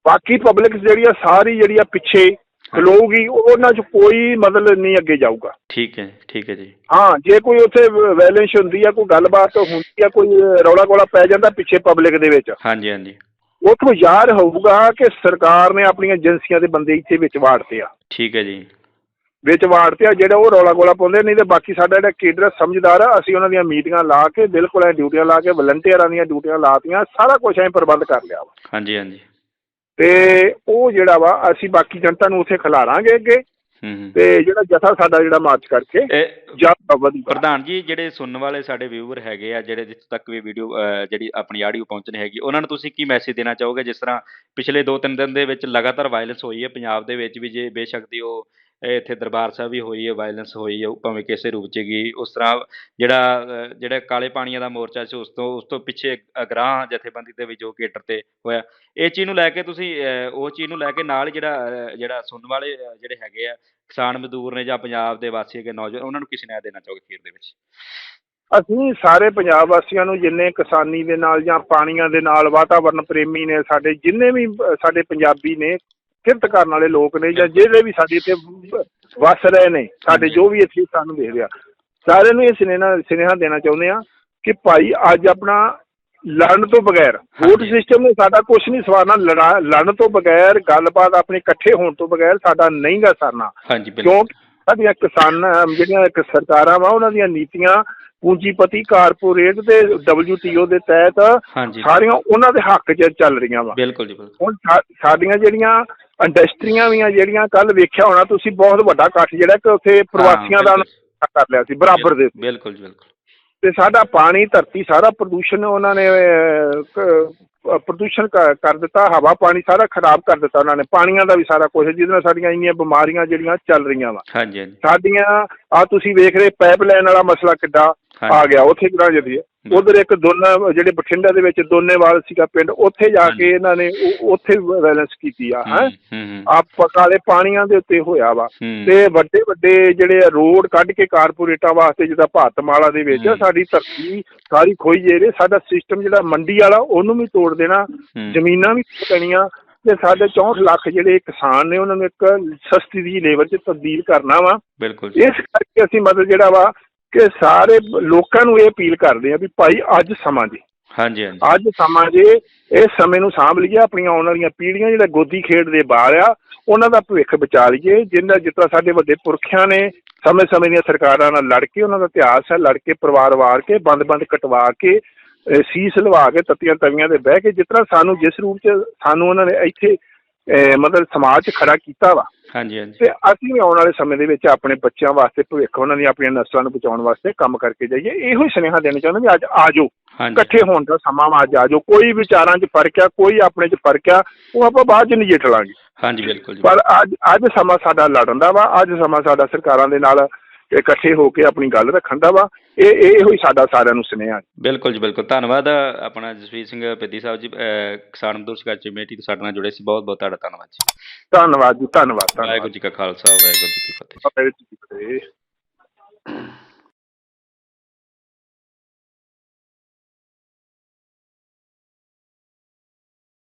S2: ਬਾਕੀ ਪਬਲਿਕ ਜਿਹੜੀ ਆ ਸਾਰੀ ਜਿਹੜੀ ਆ ਪਿੱਛੇ ਖਲੋਊਗੀ ਉਹਨਾਂ 'ਚ ਕੋਈ ਮਤਲਬ ਨਹੀਂ ਅੱਗੇ ਜਾਊਗਾ।
S1: ਠੀਕ ਹੈ ਠੀਕ ਹੈ ਜੀ।
S2: ਹਾਂ ਜੇ ਕੋਈ ਉੱਥੇ ਵੈਲੈਂਸ ਹੁੰਦੀ ਆ ਕੋਈ ਗੱਲਬਾਤ ਹੁੰਦੀ ਆ ਕੋਈ ਰੌਲਾ ਗੋਲਾ ਪੈ ਜਾਂਦਾ ਪਿੱਛੇ ਪਬਲਿਕ ਦੇ ਵਿੱਚ।
S1: ਹਾਂਜੀ ਹਾਂਜੀ।
S2: ਉੱਥੋਂ ਯਾਰ ਹੋਊਗਾ ਕਿ ਸਰਕਾਰ ਨੇ ਆਪਣੀਆਂ ਏਜੰਸੀਆਂ ਦੇ ਬੰਦੇ ਇੱਥੇ ਵਿੱਚ ਵਾੜਤੇ ਆ।
S1: ਠੀਕ ਹੈ ਜੀ।
S2: ਵਿੱਚ ਵਾੜਤੇ ਆ ਜਿਹੜਾ ਉਹ ਰੌਲਾ ਗੋਲਾ ਪਾਉਂਦੇ ਨਹੀਂ ਤੇ ਬਾਕੀ ਸਾਡਾ ਜਿਹੜਾ ਕੇਡਰ ਸਮਝਦਾਰ ਆ ਅਸੀਂ ਉਹਨਾਂ ਦੀਆਂ ਮੀਟਿੰਗਾਂ ਲਾ ਕੇ ਬਿਲਕੁਲ ਐ ਡਿਊਟੀਆਂ ਲਾ ਕੇ ਵਲੰਟੀਅਰਾਂ ਦੀਆਂ ਡਿਊਟੀਆਂ ਲਾਤੀਆਂ ਸਾਰਾ ਕੁਝ ਐ ਪ੍ਰਬੰਧ ਕਰ ਲਿਆ ਵਾ।
S1: ਹਾਂਜੀ ਹਾਂਜੀ।
S2: ਤੇ ਉਹ ਜਿਹੜਾ ਵਾ ਅਸੀਂ ਬਾਕੀ ਜਨਤਾ ਨੂੰ ਉੱਥੇ ਖਿਲਾਰਾਂਗੇ ਅੱਗੇ। ਤੇ ਜਿਹੜਾ ਜਥਾ ਸਾਡਾ ਜਿਹੜਾ ਮਾਰਚ ਕਰਕੇ ਜ਼ਿਆਦਾ
S1: ਪ੍ਰਧਾਨ ਜੀ ਜਿਹੜੇ ਸੁਣਨ ਵਾਲੇ ਸਾਡੇ ਵਿਊਅਰ ਹੈਗੇ ਆ ਜਿਹੜੇ ਜਿੱਥੇ ਤੱਕ ਵੀ ਵੀਡੀਓ ਜਿਹੜੀ ਆਪਣੀ ਆਡੀਓ ਪਹੁੰਚਣੀ ਹੈਗੀ ਉਹਨਾਂ ਨੂੰ ਤੁਸੀਂ ਕੀ ਮੈਸੇਜ ਦੇਣਾ ਚਾਹੋਗੇ? ਜਿਸ ਤਰ੍ਹਾਂ ਪਿਛਲੇ 2-3 ਦਿਨ ਦੇ ਵਿੱਚ ਲਗਾਤਾਰ ਵਾਇਲੈਂਸ ਹੋਈ ਹੈ ਪੰਜਾਬ ਦੇ ਵਿੱਚ ਵੀ ਜੇ ਬੇਸ਼ੱਕ ਦੀ ਉਹ ਇੱਥੇ ਦਰਬਾਰ ਸਾਹਿਬ ਵੀ ਹੋਈ ਹੈ ਵਾਇਲੈਂਸ ਹੋਈ ਹੈ, ਉਹ ਭਾਵੇਂ ਕਿਸੇ ਰੂਪ ਚ ਗਈ, ਉਸ ਤਰ੍ਹਾਂ ਜਿਹੜਾ ਜਿਹੜਾ ਕਾਲੇ ਪਾਣੀਆਂ ਦਾ ਮੋਰਚਾ ਸੀ, ਉਸ ਤੋਂ ਉਸ ਤੋਂ ਪਿੱਛੇ ਅਗਰਾਹ ਜਥੇਬੰਦੀ ਦੇ ਵੀ ਜੋ ਗੇਟਰ ਤੇ ਹੋਇਆ। ਇਹ ਚੀਜ਼ ਨੂੰ ਲੈ ਕੇ ਤੁਸੀਂ ਉਹ ਚੀਜ਼ ਨੂੰ ਲੈ ਕੇ ਨਾਲ ਜਿਹੜਾ ਜਿਹੜਾ ਸੁਣਨ ਵਾਲੇ ਜਿਹੜੇ ਹੈਗੇ ਆ, ਕਿਸਾਨ ਮਜ਼ਦੂਰ ਨੇ ਜਾਂ ਪੰਜਾਬ ਦੇ ਵਾਸੀ ਹੈਗੇ ਨੌਜਵਾਨ, ਉਹਨਾਂ ਨੂੰ ਕੀ ਸੁਨੇਹਾ ਦੇਣਾ ਚਾਹੋਗੇ ਖੀਰ ਦੇ ਵਿੱਚ?
S2: ਅਸੀਂ ਸਾਰੇ ਪੰਜਾਬ ਵਾਸੀਆਂ ਨੂੰ ਜਿੰਨੇ ਕਿਸਾਨੀ ਦੇ ਨਾਲ ਜਾਂ ਪਾਣੀਆਂ ਦੇ ਨਾਲ ਵਾਤਾਵਰਣ ਪ੍ਰੇਮੀ ਨੇ ਸਾਡੇ, ਜਿੰਨੇ ਵੀ ਸਾਡੇ ਪੰਜਾਬੀ ਨੇ ਕਿਰਤ ਕਰਨ ਵਾਲੇ ਲੋਕ ਨੇ ਜਾਂ ਜਿਹੜੇ ਵੀ ਸਾਡੇ ਇੱਥੇ ਵਸ ਰਹੇ ਨੇ ਸਾਡੇ ਜੋ ਵੀ ਇੱਥੇ ਸਾਨੂੰ ਦੇਖਦੇ ਆ ਸਾਰਿਆਂ ਨੂੰ ਇਹ ਸੁਨੇਹਾ ਸੁਨੇਹਾ ਦੇਣਾ ਚਾਹੁੰਦੇ ਆ ਕਿ ਭਾਈ ਅੱਜ ਆਪਣਾ ਲੜਨ ਤੋਂ ਬਗੈਰ ਵੋਟ। ਸਿਸਟਮ ਨੇ ਸਾਡਾ ਕੁਝ ਨਹੀਂ ਸਵਾਰਨਾ ਲੜਾ ਲੜਨ ਤੋਂ ਬਗੈਰ ਗੱਲਬਾਤ ਆਪਣੇ ਇਕੱਠੇ ਹੋਣ ਤੋਂ ਬਗੈਰ ਸਾਡਾ ਨਹੀਂ ਗਾ ਸਰਨਾ ਕਿਉਂਕਿ ਸਾਡੀਆਂ ਕਿਸਾਨ ਜਿਹੜੀਆਂ ਇੱਕ ਸਰਕਾਰਾਂ ਵਾ ਉਹਨਾਂ ਦੀਆਂ ਨੀਤੀਆਂ ਪੂੰਜੀਪਤੀ ਕਾਰਪੋਰੇਟ ਤੇ WTO ਦੇ ਤਹਿਤ
S1: ਹਾਂਜੀ।
S2: ਸਾਰੀਆਂ ਉਹਨਾਂ ਦੇ ਹੱਕ 'ਚ ਚੱਲ ਰਹੀਆਂ ਵਾ।
S1: ਬਿਲਕੁਲ ਜੀ ਬਿਲਕੁਲ।
S2: ਹੁਣ ਸਾ- ਸਾਡੀਆਂ ਜਿਹੜੀਆਂ ਇੰਡਸਟਰੀਆਂ ਵੀ ਆ ਜਿਹੜੀਆਂ ਕੱਲ ਵੇਖਿਆ ਹੋਣਾ ਤੁਸੀਂ ਬਹੁਤ ਵੱਡਾ ਇਕੱਠ ਜਿਹੜਾ ਕਿ ਉੱਥੇ ਪ੍ਰਵਾਸੀਆਂ ਦਾ
S1: ਬਿਲਕੁਲ।
S2: ਕਰ ਲਿਆ ਸੀ ਬਰਾਬਰ ਦੇ।
S1: ਬਿਲਕੁਲ ਜੀ ਬਿਲਕੁਲ।
S2: ਤੇ ਸਾਡਾ ਪਾਣੀ ਧਰਤੀ ਸਾਰਾ ਪ੍ਰਦੂਸ਼ਣ ਉਹਨਾਂ ਨੇ ਅਹ, ਕ- ਪ੍ਰਦੂਸ਼ਣ ਕਰ ਕਰ ਦਿੱਤਾ ਹਵਾ ਪਾਣੀ ਸਾਰਾ ਖਰਾਬ ਕਰ ਦਿੱਤਾ ਉਹਨਾਂ ਨੇ। ਪਾਣੀਆਂ ਦਾ ਵੀ ਸਾਰਾ ਕੁਝ ਜਿਹਦੇ ਨਾਲ ਸਾਡੀਆਂ ਇੰਨੀਆਂ ਬਿਮਾਰੀਆਂ ਜਿਹੜੀਆਂ ਚੱਲ ਰਹੀਆਂ ਵਾ।
S1: ਹਾਂਜੀ ਹਾਂਜੀ।
S2: ਸਾਡੀਆਂ ਆ ਤੁਸੀਂ ਵੇਖ ਰਹੇ ਪਾਈਪਲਾਈਨ ਵਾਲਾ ਮਸਲਾ ਕਿੱਡਾ। ਆ ਗਿਆ ਉੱਥੇ ਕਿਹੜਾ ਜਦੀ ਉਧਰ ਇੱਕ ਦੋਨਾ ਜਿਹੜੇ ਬਠਿੰਡਾ ਦੇ ਵਿੱਚ ਦੋਨੇਵਾਲ ਸੀਗਾ ਪਿੰਡ ਉੱਥੇ ਜਾ ਕੇ ਇਹਨਾਂ ਨੇ ਉੱਥੇ ਵਾਇਲੈਂਸ ਕੀਤੀ ਆ ਹੈ।
S1: ਹੂੰ ਹੂੰ ਹੂੰ।
S2: ਆ ਪਕਾਲੇ ਪਾਣੀਆਂ ਦੇ ਉੱਤੇ ਹੋਇਆ ਵਾ। ਤੇ ਵੱਡੇ ਵੱਡੇ ਜਿਹੜੇ ਰੋਡ ਕੱਢ ਕੇ ਕਾਰਪੋਰੇਟਾਂ ਵਾਸਤੇ ਜਿੱਦਾਂ ਭਾਰਤਮਾਲਾ ਦੇ ਵਿੱਚ। ਸਾਡੀ ਧਰਤੀ ਸਾਰੀ ਖੋਈ ਜੇ ਸਾਡਾ ਸਿਸਟਮ ਜਿਹੜਾ ਮੰਡੀ ਵਾਲਾ ਉਹਨੂੰ ਵੀ ਤੋੜ ਦੇਣਾ। ਜ਼ਮੀਨਾਂ ਵੀ ਪੈਣੀਆਂ ਤੇ ਸਾਡੇ 64 ਲੱਖ ਜਿਹੜੇ ਕਿਸਾਨ ਨੇ ਉਹਨਾਂ ਨੂੰ ਇੱਕ ਸਸਤੀ ਦੀ ਲੇਵਲ 'ਚ ਤਬਦੀਲ ਕਰਨਾ ਵਾ।
S1: ਬਿਲਕੁਲ
S2: ਇਸ ਕਰਕੇ ਅਸੀਂ ਮਤਲਬ ਜਿਹੜਾ ਵਾ ਕਿ ਸਾਰੇ ਲੋਕਾਂ ਨੂੰ ਇਹ ਅਪੀਲ ਕਰਦੇ ਆ ਵੀ ਭਾਈ ਅੱਜ ਸਮਾਂ ਜੀ।
S1: ਹਾਂਜੀ ਹਾਂਜੀ।
S2: ਅੱਜ ਸਮਾਂ ਜੇ ਇਸ ਸਮੇਂ ਨੂੰ ਸਾਂਭ ਲਈਏ ਆਪਣੀਆਂ ਆਉਣ ਵਾਲੀਆਂ ਪੀੜ੍ਹੀਆਂ ਜਿਹੜੇ ਗੋਦੀ ਖੇਡਦੇ ਬਾਹਰ ਆ ਉਹਨਾਂ ਦਾ ਭਵਿੱਖ ਬਚਾ ਲਈਏ ਜਿੰਨਾ ਤਰ੍ਹਾਂ ਸਾਡੇ ਵੱਡੇ ਪੁਰਖਿਆਂ ਨੇ ਸਮੇਂ ਸਮੇਂ ਦੀਆਂ ਸਰਕਾਰਾਂ ਨਾਲ ਲੜ ਕੇ ਉਹਨਾਂ ਦਾ ਇਤਿਹਾਸ ਹੈ ਲੜ ਕੇ ਪਰਿਵਾਰ ਵਾਰ ਕੇ ਬੰਦ-ਬੰਦ ਕਟਵਾ ਕੇ ਸੀਸ ਲਵਾ ਕੇ ਤੱਤੀਆਂ ਤਵੀਆਂ ਤੇ ਬਹਿ ਕੇ ਜਿਸ ਤਰ੍ਹਾਂ ਸਾਨੂੰ ਜਿਸ ਰੂਪ 'ਚ ਸਾਨੂੰ ਉਹਨਾਂ ਨੇ ਇੱਥੇ ਮਤਲਬ ਸਮਾਜ 'ਚ ਖੜਾ ਕੀਤਾ ਵਾ।
S1: ਹਾਂਜੀ ਹਾਂਜੀ।
S2: ਤੇ ਅਸੀਂ ਵੀ ਆਉਣ ਵਾਲੇ ਸਮੇਂ ਦੇ ਵਿੱਚ ਆਪਣੇ ਬੱਚਿਆਂ ਵਾਸਤੇ ਭਵਿੱਖ ਉਹਨਾਂ ਦੀਆਂ ਆਪਣੀਆਂ ਨਸਲਾਂ ਨੂੰ ਬਚਾਉਣ ਵਾਸਤੇ ਕੰਮ ਕਰਕੇ ਜਾਈਏ। ਇਹੋ ਹੀ ਸੁਨੇਹਾ ਦੇਣਾ ਚਾਹੁੰਦੇ ਵੀ ਅੱਜ ਆ ਜਾਓ
S1: ਹਾਂਜੀ।
S2: ਇਕੱਠੇ ਹੋਣ ਦਾ ਸਮਾਂ ਵਾ ਅੱਜ ਆ ਜਾਓ ਕੋਈ ਵਿਚਾਰਾਂ 'ਚ ਫ਼ਰਕ ਆ ਕੋਈ ਆਪਣੇ 'ਚ ਫ਼ਰਕ ਆ ਉਹ ਆਪਾਂ ਬਾਅਦ 'ਚ ਨਜਿੱਠ ਲਾਂਗੇ।
S1: ਹਾਂਜੀ ਬਿਲਕੁਲ ਜੀ।
S2: ਪਰ ਅੱਜ ਅੱਜ ਸਮਾਂ ਸਾਡਾ ਲੜਨ ਦਾ ਵਾ ਅੱਜ ਸਮਾਂ ਸਾਡਾ ਸਰਕਾਰਾਂ ਦੇ ਨਾਲ ਇਕੱਠੇ ਹੋ ਕੇ ਆਪਣੀ ਗੱਲ ਰੱਖਣ ਦਾ ਵਾ। ਇਹ ਇਹ ਇਹੋ ਹੀ ਸਾਡਾ ਸਾਰਿਆਂ ਨੂੰ ਸੁਨੇਹਾ
S1: ਬਿਲਕੁਲ ਜੀ ਬਿਲਕੁਲ। ਧੰਨਵਾਦ ਆਪਣਾ ਜਸਵੀਰ ਸਿੰਘ ਪੇਦੀ ਸਾਹਿਬ ਜੀ ਕਿਸਾਨ ਮਜ਼ਦੂਰ ਸੰਘਰਸ਼ ਕਮੇਟੀ ਤੋਂ ਸਾਡੇ ਨਾਲ ਜੁੜੇ ਸੀ। ਬਹੁਤ ਬਹੁਤ ਤੁਹਾਡਾ ਧੰਨਵਾਦ ਜੀ।
S2: ਧੰਨਵਾਦ ਜੀ ਧੰਨਵਾਦ ਧੰਨਵਾਦ।
S1: ਵਾਹਿਗੁਰੂ ਜੀ ਕਾ ਖਾਲਸਾ ਵਾਹਿਗੁਰੂ ਜੀ ਕੀ ਫਤਿਹ
S2: ਵਾਹਿਗੁਰੂ ਜੀ ਕੀ ਫਤਿਹ।